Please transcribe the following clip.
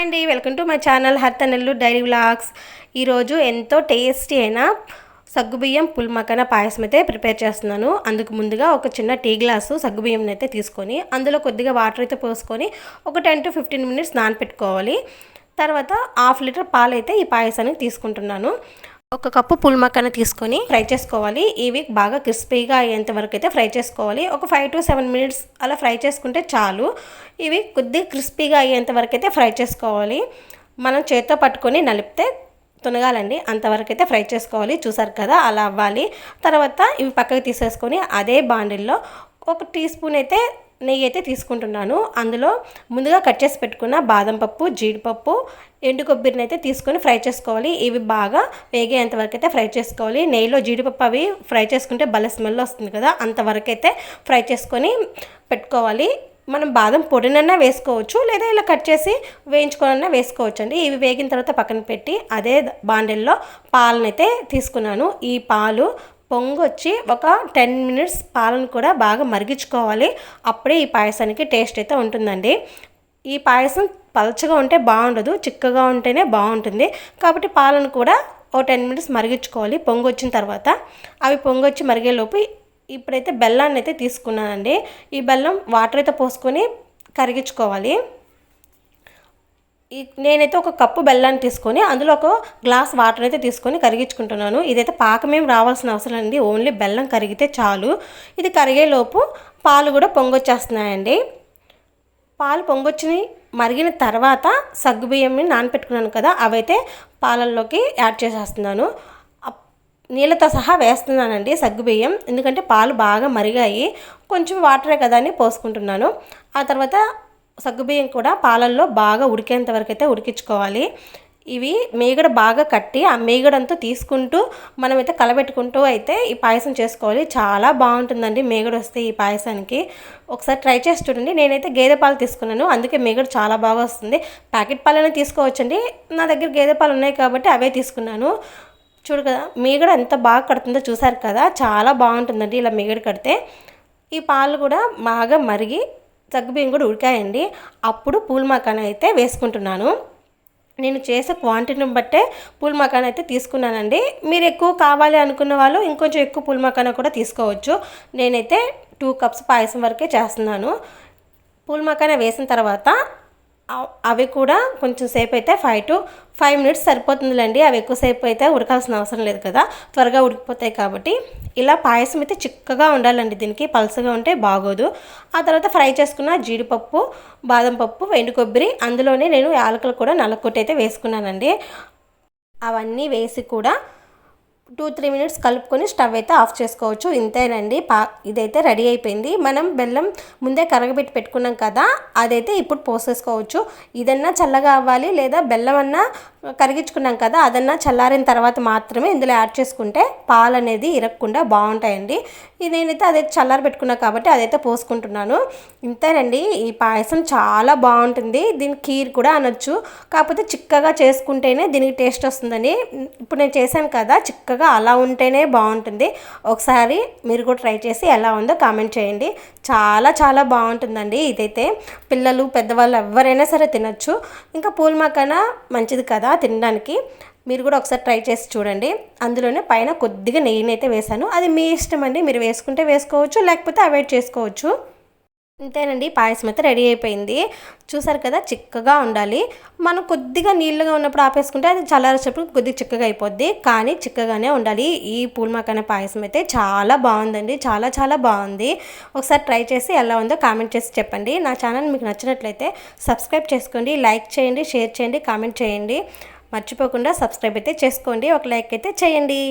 అండి welcome to my channel హర్తనెల్లు diary vlogs. ఈరోజు ఎంతో టేస్టీ అయిన సగ్గుబియ్యం పుల్మకన పాయసం అయితే ప్రిపేర్ చేస్తున్నాను. అందుకు ముందుగా ఒక చిన్న టీ గ్లాసు సగ్గుబియ్యం అయితే తీసుకొని అందులో కొద్దిగా వాటర్ అయితే పోసుకొని ఒక టెన్ టు ఫిఫ్టీన్ మినిట్స్ నానపెట్టుకోవాలి. తర్వాత హాఫ్ లీటర్ పాలు అయితే ఈ పాయసానికి తీసుకుంటున్నాను. ఒక కప్పు పుల్మక్కన తీసుకొని ఫ్రై చేసుకోవాలి. ఇవి బాగా క్రిస్పీగా అయ్యేంత వరకు అయితే ఫ్రై చేసుకోవాలి. ఒక ఫైవ్ టు సెవెన్ మినిట్స్ అలా ఫ్రై చేసుకుంటే చాలు. ఇవి కొద్దిగా క్రిస్పీగా అయ్యేంత వరకు అయితే ఫ్రై చేసుకోవాలి. మనం చేత్తో పట్టుకొని నలిపితే తునగాలండి. అంతవరకు అయితే ఫ్రై చేసుకోవాలి. చూసారు కదా అలా అవ్వాలి. తర్వాత ఇవి పక్కకి తీసేసుకొని అదే బాండిల్లో ఒక టీ స్పూన్ అయితే నెయ్యి అయితే తీసుకుంటున్నాను. అందులో ముందుగా కట్ చేసి పెట్టుకున్న బాదం పప్పు జీడిపప్పు ఎండు కొబ్బరిని అయితే తీసుకొని ఫ్రై చేసుకోవాలి. ఇవి బాగా వేగేంత వరకు అయితే ఫ్రై చేసుకోవాలి. నెయ్యిలో జీడిపప్పు అవి ఫ్రై చేసుకుంటే భలే స్మెల్ వస్తుంది కదా. అంతవరకు అయితే ఫ్రై చేసుకొని పెట్టుకోవాలి. మనం బాదం పొడినన్నా వేసుకోవచ్చు లేదా ఇలా కట్ చేసి వేయించుకోనన్నా వేసుకోవచ్చు అండి ఇవి వేగిన తర్వాత పక్కన పెట్టి అదే బాండెల్లో పాలనైతే తీసుకున్నాను. ఈ పాలు పొంగొచ్చి ఒక టెన్ మినిట్స్ పాలను కూడా బాగా మరిగించుకోవాలి. అప్పుడే ఈ పాయసానికి టేస్ట్ అయితే ఉంటుందండి. ఈ పాయసం పలచగా ఉంటే బాగుండదు చిక్కగా ఉంటేనే బాగుంటుంది. కాబట్టి పాలను కూడా ఓ టెన్ మినిట్స్ మరిగించుకోవాలి పొంగు వచ్చిన తర్వాత. అవి పొంగొచ్చి మరిగేలోపు ఇప్పుడైతే బెల్లాన్ని అయితే తీసుకున్నానండి. ఈ బెల్లం వాటర్ అయితే పోసుకొని కరిగించుకోవాలి. నేనైతే ఒక కప్పు బెల్లాన్ని తీసుకొని అందులో ఒక గ్లాస్ వాటర్ అయితే తీసుకొని కరిగించుకుంటున్నాను. ఇదైతే పాకమేం రావాల్సిన అవసరం అండి ఓన్లీ బెల్లం కరిగితే చాలు. ఇది కరిగేలోపు పాలు కూడా పొంగొచ్చేస్తున్నాయండి. పాలు పొంగొచ్చి మరిగిన తర్వాత సగ్గుబియ్యంని నానపెట్టుకున్నాను కదా అవైతే పాలల్లోకి యాడ్ చేసేస్తున్నాను. నీళ్ళతో సహా వేస్తున్నానండి సగ్గుబియ్యం. ఎందుకంటే పాలు బాగా మరిగాయి. కొంచెం వాటరే కదా అని పోసుకుంటున్నాను. ఆ తర్వాత సగ్గుబియ్యం కూడా పాలల్లో బాగా ఉడికేంత వరకు అయితే ఉడికించుకోవాలి. ఇవి మేగడ బాగా కట్టి ఆ మేగడంతా తీసుకుంటూ మనమైతే కలబెట్టుకుంటూ అయితే ఈ పాయసం చేసుకోవాలి. చాలా బాగుంటుందండి మేగడ వస్తే ఈ పాయసానికి. ఒకసారి ట్రై చేసి చూడండి. నేనైతే గేదె పాలు తీసుకున్నాను. అందుకే మేగడ చాలా బాగా వస్తుంది. ప్యాకెట్ పాలనే తీసుకోవచ్చండి. నా దగ్గర గేదె పాలు ఉన్నాయి కాబట్టి అవే తీసుకున్నాను. చూడు కదా మీగడ ఎంత బాగా కడుతుందో చూసారు కదా? చాలా బాగుంటుందండి ఇలా మీగడ కడితే. ఈ పాలు కూడా బాగా మరిగి సగ్గుబియ్యం కూడా ఉడికాయండి. అప్పుడు పూల్ మకాన్ అయితే వేసుకుంటున్నాను. నేను చేసే క్వాంటిటీని బట్టే పూల్ మకాన్ అయితే తీసుకున్నానండి. మీరు ఎక్కువ కావాలి అనుకున్న వాళ్ళు ఇంకొంచెం ఎక్కువ పూల్ మకాన్ కూడా తీసుకోవచ్చు. నేనైతే టూ కప్స్ పాయసం వరకే చేస్తున్నాను. పూల్ మకాన వేసిన తర్వాత అవి కూడా కొంచెం సేపు అయితే ఫైవ్ టు ఫైవ్ మినిట్స్ సరిపోతుందిలేండి. అవి ఎక్కువసేపు అయితే ఉడకాల్సిన అవసరం లేదు కదా. త్వరగా ఉడికిపోతాయి కాబట్టి ఇలా పాయసం అయితే చిక్కగా ఉండాలండి. దీనికి పలుసగా ఉంటే బాగోదు. ఆ తర్వాత ఫ్రై చేసుకున్న జీడిపప్పు బాదం పప్పు ఎండు కొబ్బరి అందులోనే నేను యాలకులు కూడా నల్లకొట్టి అయితే వేసుకున్నానండి. అవన్నీ వేసి కూడా టూ త్రీ మినిట్స్ కలుపుకొని స్టవ్ అయితే ఆఫ్ చేసుకోవచ్చు. ఇంతేనండి. పా ఇదైతే రెడీ అయిపోయింది. మనం బెల్లం ముందే కరగబెట్టి పెట్టుకున్నాం కదా అదైతే ఇప్పుడు పోసేసుకోవచ్చు. ఇదన్నా చల్లగా అవ్వాలి లేదా బెల్లం అన్నా కరిగించుకున్నాం కదా అదన్నా చల్లారిన తర్వాత మాత్రమే ఇందులో యాడ్ చేసుకుంటే పాలు అనేది ఇరగకుండా బాగుంటాయండి. నేనైతే అదైతే చల్లారి పెట్టుకున్నా కాబట్టి అదైతే పోసుకుంటున్నాను. ఇంతేనండి ఈ పాయసం చాలా బాగుంటుంది. దీని కీర్ కూడా అనొచ్చు. కాకపోతే చిక్కగా చేసుకుంటేనే దీనికి టేస్ట్ వస్తుందని ఇప్పుడు నేను చేశాను కదా చిక్కగా అలా ఉంటేనే బాగుంటుంది. ఒకసారి మీరు కూడా ట్రై చేసి ఎలా ఉందో కామెంట్ చేయండి. చాలా చాలా బాగుంటుందండి ఇదైతే. పిల్లలు పెద్దవాళ్ళు ఎవరైనా సరే తినచ్చు. ఇంకా పూల్ మకాన మంచిది కదా. తినడానికి మీరు కూడా ఒకసారి ట్రై చేసి చూడండి. అందులోనే పైన కొద్దిగా నెయ్యిని అయితే వేశాను. అది మీ ఇష్టం అండి. మీరు వేసుకుంటే వేసుకోవచ్చు లేకపోతే అవాయిడ్ చేసుకోవచ్చు. అంతేనండి పాయసం అయితే రెడీ అయిపోయింది. చూసారు కదా చిక్కగా ఉండాలి. మనం కొద్దిగా నీళ్ళగా ఉన్నప్పుడు ఆపేసుకుంటే అది చల్లారేటప్పుడు కొద్దిగా చిక్కగా అయిపోద్ది. కానీ చిక్కగానే ఉండాలి. ఈ పూల్మాకనే పాయసం అయితే చాలా బాగుందండి. చాలా చాలా బాగుంది. ఒకసారి ట్రై చేసి ఎలా ఉందో కామెంట్ చేసి చెప్పండి. నా ఛానల్ మీకు నచ్చినట్లయితే సబ్స్క్రైబ్ చేసుకోండి లైక్ చేయండి షేర్ చేయండి కామెంట్ చేయండి. మర్చిపోకుండా సబ్స్క్రైబ్ అయితే చేసుకోండి. ఒక లైక్ అయితే చేయండి.